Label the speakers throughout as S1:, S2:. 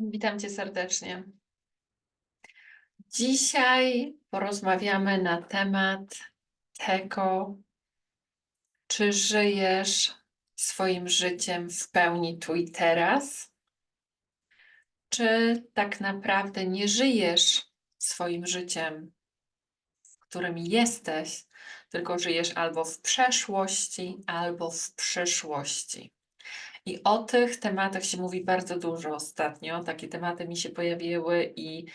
S1: Witam Cię serdecznie. Dzisiaj porozmawiamy na temat tego, czy żyjesz swoim życiem w pełni tu i teraz, czy tak naprawdę nie żyjesz swoim życiem, w którym jesteś, tylko żyjesz albo w przeszłości, albo w przyszłości. I o tych tematach się mówi bardzo dużo ostatnio. Takie tematy mi się pojawiły i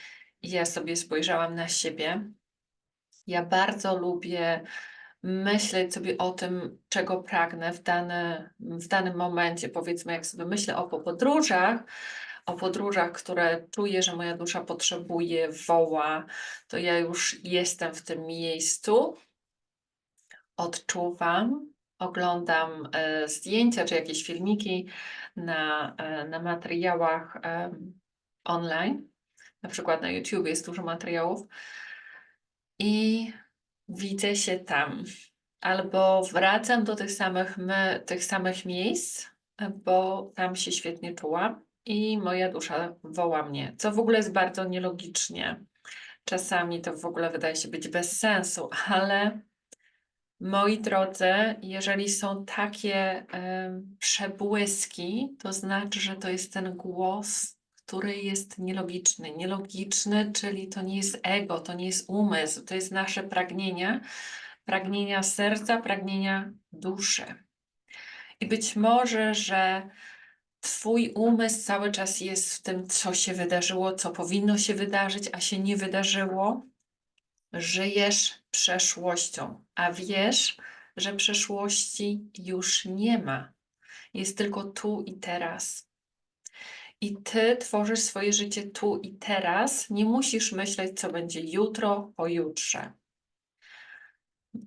S1: ja sobie spojrzałam na siebie. Ja bardzo lubię myśleć sobie o tym, czego pragnę w, dane, w danym momencie. Powiedzmy, jak sobie myślę o po- podróżach, o podróżach, które czuję, że moja dusza potrzebuje, woła, to ja już jestem w tym miejscu, odczuwam, oglądam e, zdjęcia czy jakieś filmiki na, e, na materiałach em, online. Na przykład na YouTube jest dużo materiałów i widzę się tam. Albo wracam do tych samych, my, tych samych miejsc, bo tam się świetnie czułam i moja dusza woła mnie, co w ogóle jest bardzo nielogicznie. Czasami to w ogóle wydaje się być bez sensu, ale moi drodzy, jeżeli są takie em, przebłyski, to znaczy, że to jest ten głos, który jest nielogiczny. Nielogiczny, czyli to nie jest ego, to nie jest umysł, to jest nasze pragnienia, pragnienia serca, pragnienia duszy. I być może, że Twój umysł cały czas jest w tym, co się wydarzyło, co powinno się wydarzyć, a się nie wydarzyło. Żyjesz przeszłością, a wiesz, że przeszłości już nie ma. Jest tylko tu i teraz. I ty tworzysz swoje życie tu i teraz. Nie musisz myśleć, co będzie jutro, pojutrze.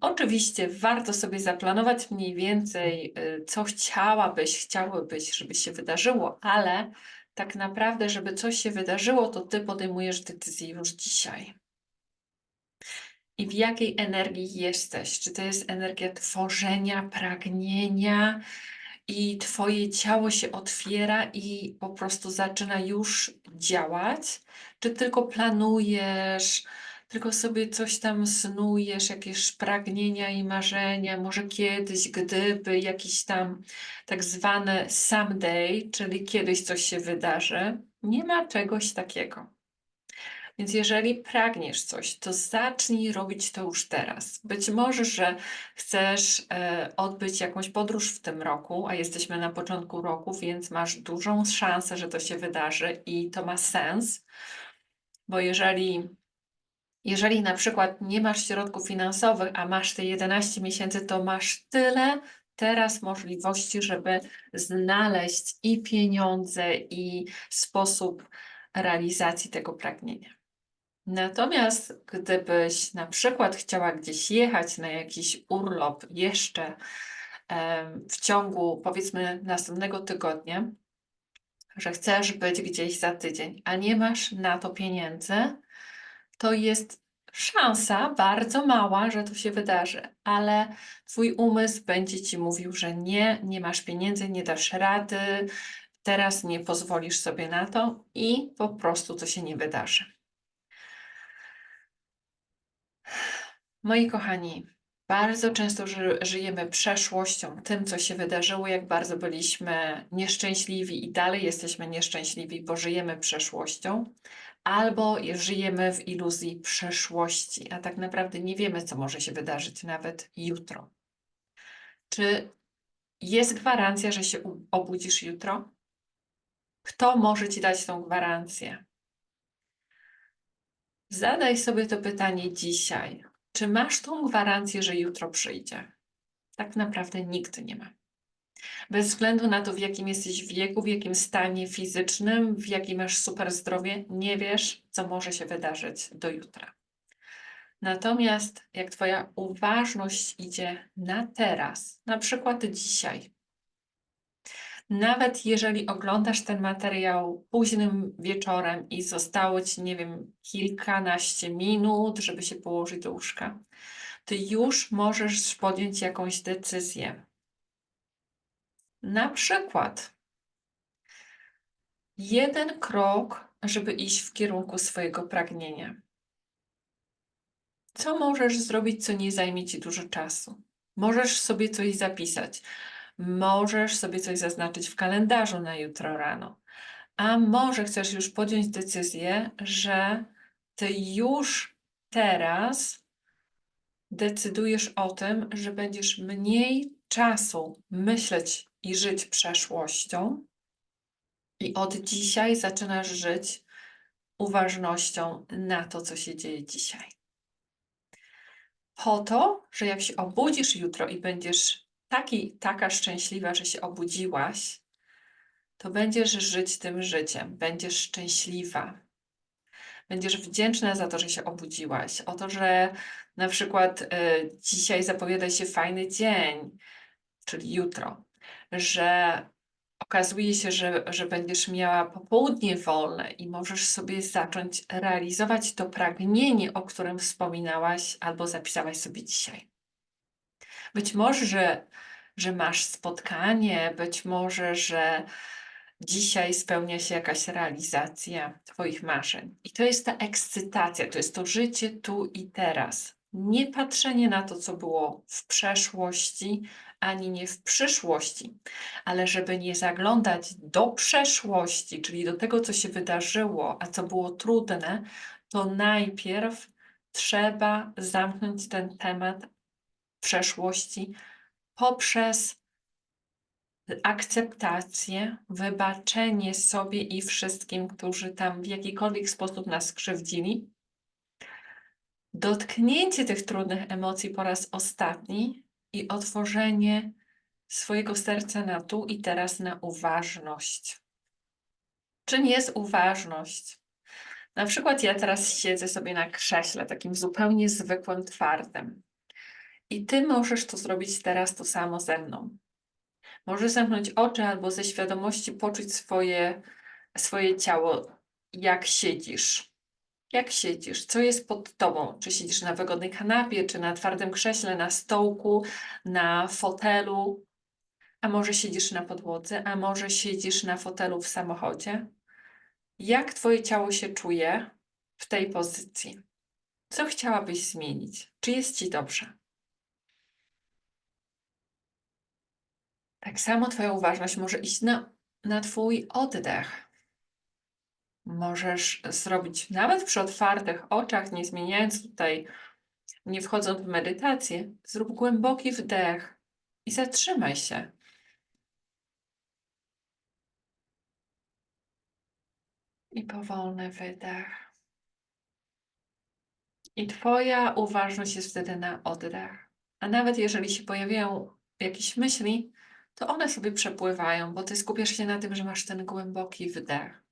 S1: Oczywiście warto sobie zaplanować mniej więcej, y, co chciałabyś, chciałybyś, żeby się wydarzyło, ale tak naprawdę, żeby coś się wydarzyło, to ty podejmujesz decyzję już dzisiaj. I w jakiej energii jesteś? Czy to jest energia tworzenia, pragnienia, i Twoje ciało się otwiera i po prostu zaczyna już działać? Czy tylko planujesz, tylko sobie coś tam snujesz, jakieś pragnienia i marzenia, może kiedyś, gdyby jakiś tam tak zwany someday, czyli kiedyś coś się wydarzy? Nie ma czegoś takiego. Więc jeżeli pragniesz coś, to zacznij robić to już teraz. Być może, że chcesz e, odbyć jakąś podróż w tym roku, a jesteśmy na początku roku, więc masz dużą szansę, że to się wydarzy i to ma sens, bo jeżeli jeżeli na przykład nie masz środków finansowych, a masz te 11 miesięcy, to masz tyle teraz możliwości, żeby znaleźć i pieniądze, i sposób realizacji tego pragnienia. Natomiast gdybyś na przykład chciała gdzieś jechać na jakiś urlop jeszcze w ciągu powiedzmy następnego tygodnia, że chcesz być gdzieś za tydzień, a nie masz na to pieniędzy, to jest szansa bardzo mała, że to się wydarzy, ale twój umysł będzie ci mówił, że nie, nie masz pieniędzy, nie dasz rady, teraz nie pozwolisz sobie na to i po prostu to się nie wydarzy. Moi kochani, bardzo często ży żyjemy przeszłością, tym, co się wydarzyło, jak bardzo byliśmy nieszczęśliwi i dalej jesteśmy nieszczęśliwi, bo żyjemy przeszłością, albo żyjemy w iluzji przeszłości, a tak naprawdę nie wiemy, co może się wydarzyć nawet jutro. Czy jest gwarancja, że się obudzisz jutro? Kto może ci dać tą gwarancję? Zadaj sobie to pytanie dzisiaj. Czy masz tą gwarancję, że jutro przyjdzie? Tak naprawdę nikt nie ma. Bez względu na to, w jakim jesteś wieku, w jakim stanie fizycznym, w jakim masz super zdrowie, nie wiesz, co może się wydarzyć do jutra. Natomiast jak Twoja uważność idzie na teraz, na przykład dzisiaj, nawet jeżeli oglądasz ten materiał późnym wieczorem i zostało ci, nie wiem, kilkanaście minut, żeby się położyć do łóżka, ty już możesz podjąć jakąś decyzję. Na przykład, jeden krok, żeby iść w kierunku swojego pragnienia. Co możesz zrobić, co nie zajmie ci dużo czasu? Możesz sobie coś zapisać, możesz sobie coś zaznaczyć w kalendarzu na jutro rano, a może chcesz już podjąć decyzję, że ty już teraz decydujesz o tym, że będziesz mniej czasu myśleć i żyć przeszłością, i od dzisiaj zaczynasz żyć uważnością na to, co się dzieje dzisiaj. Po to, że jak się obudzisz jutro i będziesz taki, taka szczęśliwa, że się obudziłaś, to będziesz żyć tym życiem, będziesz szczęśliwa. Będziesz wdzięczna za to, że się obudziłaś, o to, że na przykład y, dzisiaj zapowiada się fajny dzień, czyli jutro, że okazuje się, że, że będziesz miała popołudnie wolne i możesz sobie zacząć realizować to pragnienie, o którym wspominałaś albo zapisałaś sobie dzisiaj. Być może, że, że masz spotkanie, być może, że dzisiaj spełnia się jakaś realizacja Twoich marzeń. I to jest ta ekscytacja, to jest to życie tu i teraz. Nie patrzenie na to, co było w przeszłości, ani nie w przyszłości, ale żeby nie zaglądać do przeszłości, czyli do tego, co się wydarzyło, a co było trudne, to najpierw trzeba zamknąć ten temat przeszłości poprzez akceptację, wybaczenie sobie i wszystkim, którzy tam w jakikolwiek sposób nas skrzywdzili, dotknięcie tych trudnych emocji po raz ostatni i otworzenie swojego serca na tu i teraz na uważność. Czym jest uważność? Na przykład ja teraz siedzę sobie na krześle, takim zupełnie zwykłym, twardym. I ty możesz to zrobić teraz to samo ze mną. Możesz zamknąć oczy albo ze świadomości poczuć swoje, swoje ciało, jak siedzisz. Jak siedzisz? Co jest pod tobą? Czy siedzisz na wygodnej kanapie, czy na twardym krześle, na stołku, na fotelu? A może siedzisz na podłodze, a może siedzisz na fotelu w samochodzie? Jak twoje ciało się czuje w tej pozycji? Co chciałabyś zmienić? Czy jest ci dobrze? Tak samo Twoja uważność może iść na, na Twój oddech. Możesz zrobić nawet przy otwartych oczach, nie zmieniając tutaj, nie wchodząc w medytację, zrób głęboki wdech i zatrzymaj się. I powolny wydech. I Twoja uważność jest wtedy na oddech. A nawet jeżeli się pojawiają jakieś myśli, to one sobie przepływają, bo Ty skupiasz się na tym, że masz ten głęboki wdech.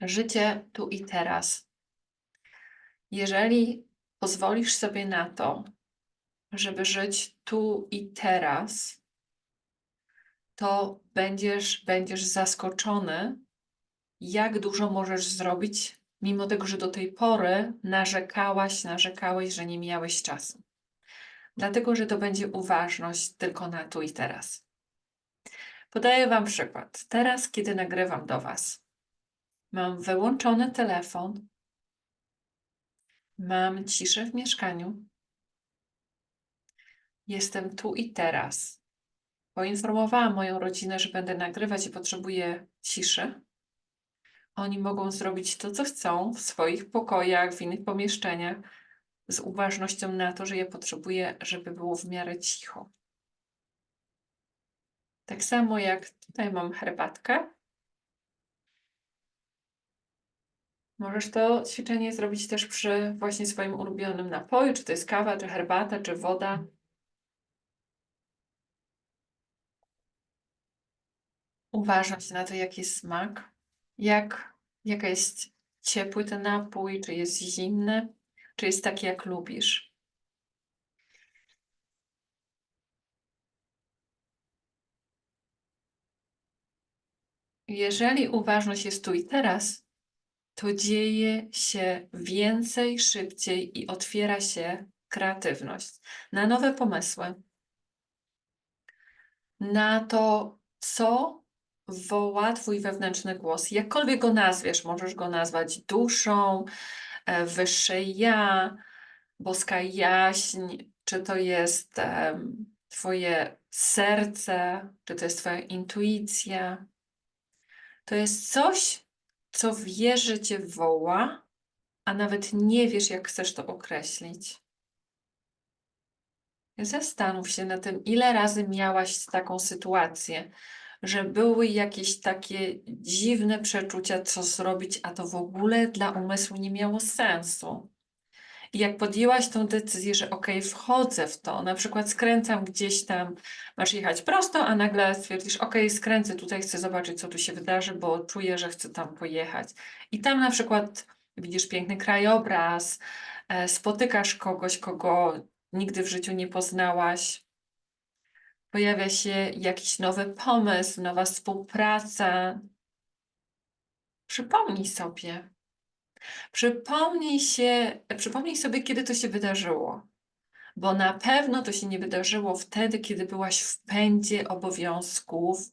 S1: Życie tu i teraz. Jeżeli pozwolisz sobie na to, żeby żyć tu i teraz, to będziesz, będziesz zaskoczony, jak dużo możesz zrobić, mimo tego, że do tej pory narzekałaś, narzekałeś, że nie miałeś czasu. Dlatego, że to będzie uważność tylko na tu i teraz. Podaję Wam przykład. Teraz, kiedy nagrywam do Was, Mam wyłączony telefon. Mam ciszę w mieszkaniu. Jestem tu i teraz. Poinformowałam moją rodzinę, że będę nagrywać i potrzebuję ciszy. Oni mogą zrobić to, co chcą w swoich pokojach, w innych pomieszczeniach, z uważnością na to, że ja potrzebuję, żeby było w miarę cicho. Tak samo jak tutaj mam herbatkę, Możesz to ćwiczenie zrobić też przy właśnie swoim ulubionym napoju, czy to jest kawa, czy herbata, czy woda. Uważać na to, jaki jest smak, jak, jaka jest ciepły ten napój, czy jest zimny, czy jest taki, jak lubisz. Jeżeli uważność jest tu i teraz, to dzieje się więcej, szybciej i otwiera się kreatywność, na nowe pomysły, na to, co woła Twój wewnętrzny głos. Jakkolwiek go nazwiesz, możesz go nazwać duszą, e, wyższe ja, boska jaźń, czy to jest Twoje serce, czy to jest Twoja intuicja. To jest coś, co wiesz, że Cię woła, a nawet nie wiesz, jak chcesz to określić. Zastanów się na tym, ile razy miałaś taką sytuację, że były jakieś takie dziwne przeczucia, co zrobić, a to w ogóle dla umysłu nie miało sensu. I jak podjęłaś tą decyzję, że ok, wchodzę w to, na przykład skręcam gdzieś tam, masz jechać prosto, a nagle stwierdzisz, ok, skręcę tutaj, chcę zobaczyć, co tu się wydarzy, bo czuję, że chcę tam pojechać. I tam na przykład widzisz piękny krajobraz, e, spotykasz kogoś, kogo nigdy w życiu nie poznałaś. Pojawia się jakiś nowy pomysł, nowa współpraca. Przypomnij sobie. Przypomnij się, przypomnij sobie, kiedy to się wydarzyło. Bo na pewno to się nie wydarzyło wtedy, kiedy byłaś w pędzie obowiązków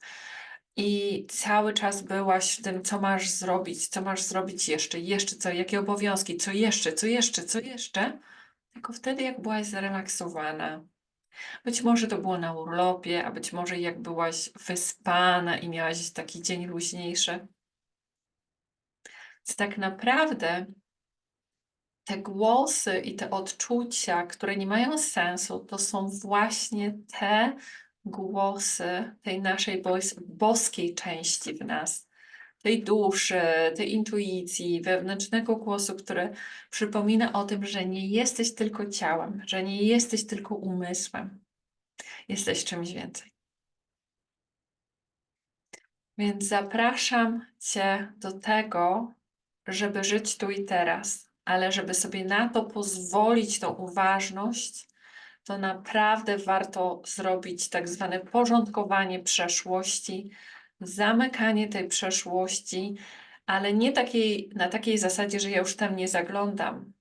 S1: i cały czas byłaś w tym, co masz zrobić, co masz zrobić jeszcze, jeszcze co, jakie obowiązki, co jeszcze, co jeszcze, co jeszcze. Tylko wtedy, jak byłaś zrelaksowana. Być może to było na urlopie, a być może jak byłaś wyspana i miałaś taki dzień luźniejszy. Więc tak naprawdę te głosy i te odczucia, które nie mają sensu, to są właśnie te głosy tej naszej bos boskiej części w nas, tej duszy, tej intuicji, wewnętrznego głosu, który przypomina o tym, że nie jesteś tylko ciałem, że nie jesteś tylko umysłem, jesteś czymś więcej. Więc zapraszam Cię do tego, żeby żyć tu i teraz, ale żeby sobie na to pozwolić, tą uważność, to naprawdę warto zrobić tak zwane porządkowanie przeszłości, zamykanie tej przeszłości, ale nie takiej, na takiej zasadzie, że ja już tam nie zaglądam,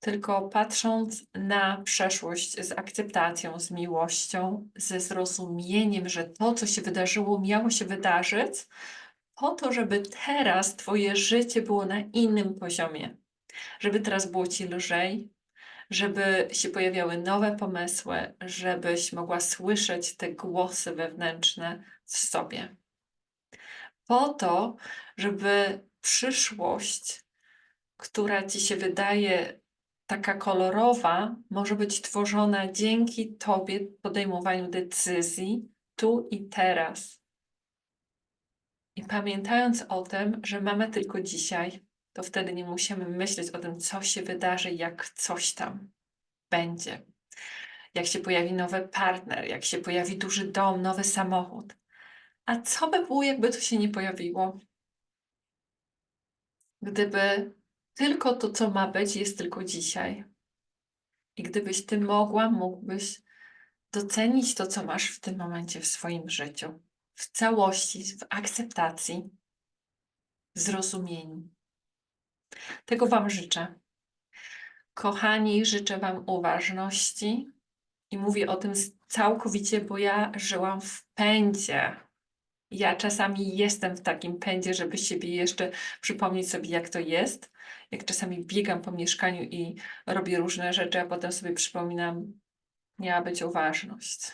S1: tylko patrząc na przeszłość z akceptacją, z miłością, ze zrozumieniem, że to, co się wydarzyło, miało się wydarzyć, po to, żeby teraz Twoje życie było na innym poziomie, żeby teraz było Ci lżej, żeby się pojawiały nowe pomysły, żebyś mogła słyszeć te głosy wewnętrzne w sobie. Po to, żeby przyszłość, która Ci się wydaje taka kolorowa, może być tworzona dzięki Tobie podejmowaniu decyzji tu i teraz. I pamiętając o tym, że mamy tylko dzisiaj, to wtedy nie musimy myśleć o tym, co się wydarzy, jak coś tam będzie. Jak się pojawi nowy partner, jak się pojawi duży dom, nowy samochód. A co by było, jakby to się nie pojawiło? Gdyby tylko to, co ma być, jest tylko dzisiaj. I gdybyś ty mogła, mógłbyś docenić to, co masz w tym momencie w swoim życiu w całości, w akceptacji, w zrozumieniu. Tego Wam życzę. Kochani, życzę Wam uważności i mówię o tym całkowicie, bo ja żyłam w pędzie. Ja czasami jestem w takim pędzie, żeby siebie jeszcze przypomnieć sobie, jak to jest. Jak czasami biegam po mieszkaniu i robię różne rzeczy, a potem sobie przypominam, miała być uważność.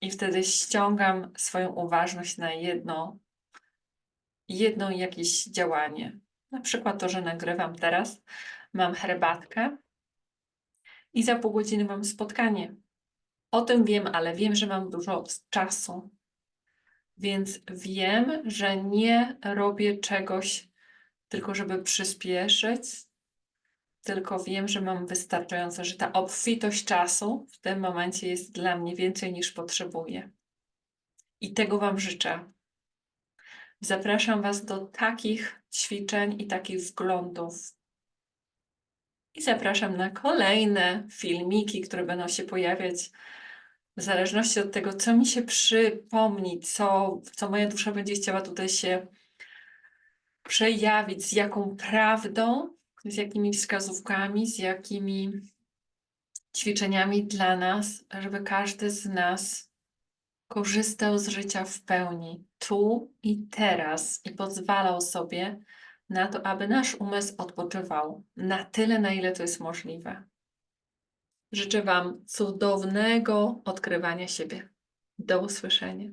S1: I wtedy ściągam swoją uważność na jedno, jedno jakieś działanie. Na przykład to, że nagrywam teraz, mam herbatkę i za pół godziny mam spotkanie. O tym wiem, ale wiem, że mam dużo czasu. Więc wiem, że nie robię czegoś tylko, żeby przyspieszyć, tylko wiem, że mam wystarczająco, że ta obfitość czasu w tym momencie jest dla mnie więcej niż potrzebuję. I tego Wam życzę. Zapraszam Was do takich ćwiczeń i takich wglądów. I zapraszam na kolejne filmiki, które będą się pojawiać w zależności od tego, co mi się przypomni, co, co moja dusza będzie chciała tutaj się przejawić, z jaką prawdą z jakimi wskazówkami, z jakimi ćwiczeniami dla nas, żeby każdy z nas korzystał z życia w pełni, tu i teraz i pozwalał sobie na to, aby nasz umysł odpoczywał na tyle, na ile to jest możliwe. Życzę Wam cudownego odkrywania siebie. Do usłyszenia.